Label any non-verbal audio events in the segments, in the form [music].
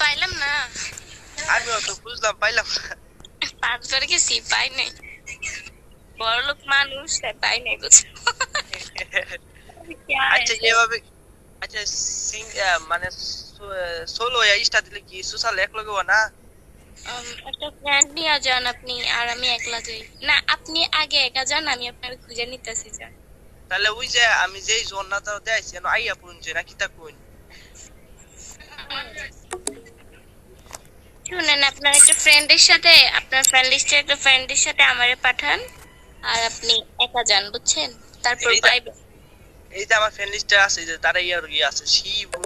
পাইলাম না আমিও তো বুঝলাম পাইলাম না। পাঁচবার গেছি পাই নাই বড়লোক মানুষ তাই পাই নাই বুঝছ আচ্ছা এভাবে আচ্ছা সিং মানে সোলো ইস্টা দিলে কি সোশ্যাল এক লগে না একটা ফ্রেন্ড নিয়ে যান আপনি আর আমি একলা যাই না আপনি আগে একা যান আমি আপনার খুঁজে নিতেছি যান তাহলে ওই যে আমি যেই জন্নাটা দেখাইছি এনো আইয়া পুনছে না কিতা কইন শুনেন আপনার একটা ফ্রেন্ডের সাথে আপনার ফ্রেন্ড লিস্টের একটা ফ্রেন্ডের সাথে আমারে পাঠান আর আপনি একা যান বুঝছেন? তারপর এইটা- এই যে আমার ফ্রেন্ড লিস্টে আছে যে তারা ইয়ার ইয়ে আছে শিবু।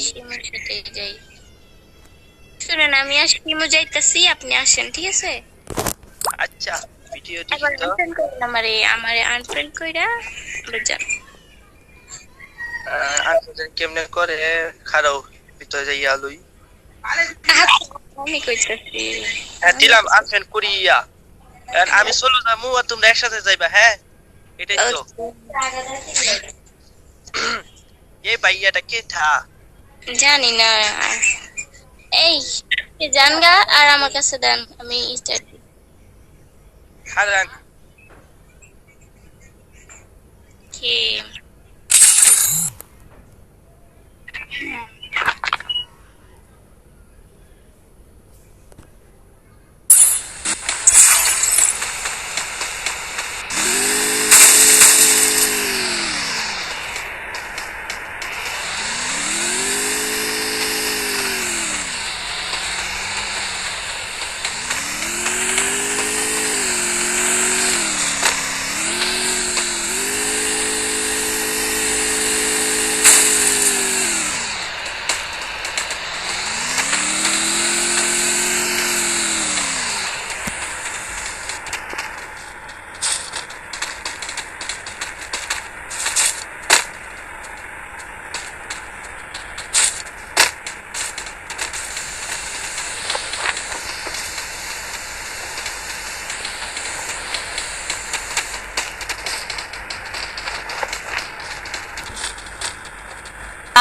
শিমুর সাথে যাই। শুনেন আমি আর শিমু যাইতাছি আপনি আসেন ঠিক আছে? আচ্ছা ভিডিও এবার তো আমারে আমারে আনফ্রেন্ড কইরা যান আনসার কেমনে করে? খারাও। ভিতরে যাইয়া লই। আমি কইতাছি। হ্যাঁ দিলাম আর আমি চলো আর তোমরা একসাথে যাইবা হ্যাঁ? এটাই তো। [clears throat] এই ভাইয়াটা কে থা? জানি না। এই গা? আর আমার কাছে দেন আমি স্টার্ট হারান কি?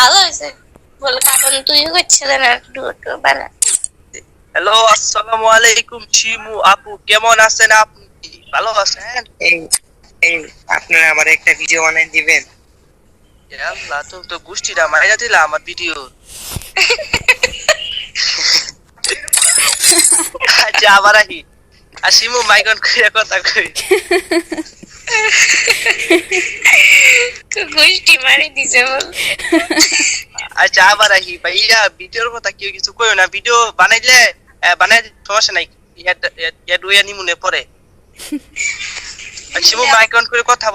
ভালো হয়েছে? বল কারণ তুই হচ্ছে না একটু একটু বানা হ্যালো আসসালামু আলাইকুম শিমু আপু কেমন আছেন আপনি? ভালো আছেন? এই এই আপনারা আমার একটা ভিডিও বানিয়ে দিবেন। আল্লাহ তুমি তো গোষ্ঠীটা মাইরা দিলা আমার ভিডিও আচ্ছা আবার আহি। আর শিমু মাইকন করে কথা কই। [laughs] গোষ্ঠী মারি দিছে বল আচ্ছা আবার আহি ভাইয়া ভিডিওর কথা কেউ কিছু কইও না ভিডিও বানাইলে বানাই সমস্যা নাই ইয়া ইয়া দুইয়া নিমুনে পরে শিবু মাইক অন করে কথা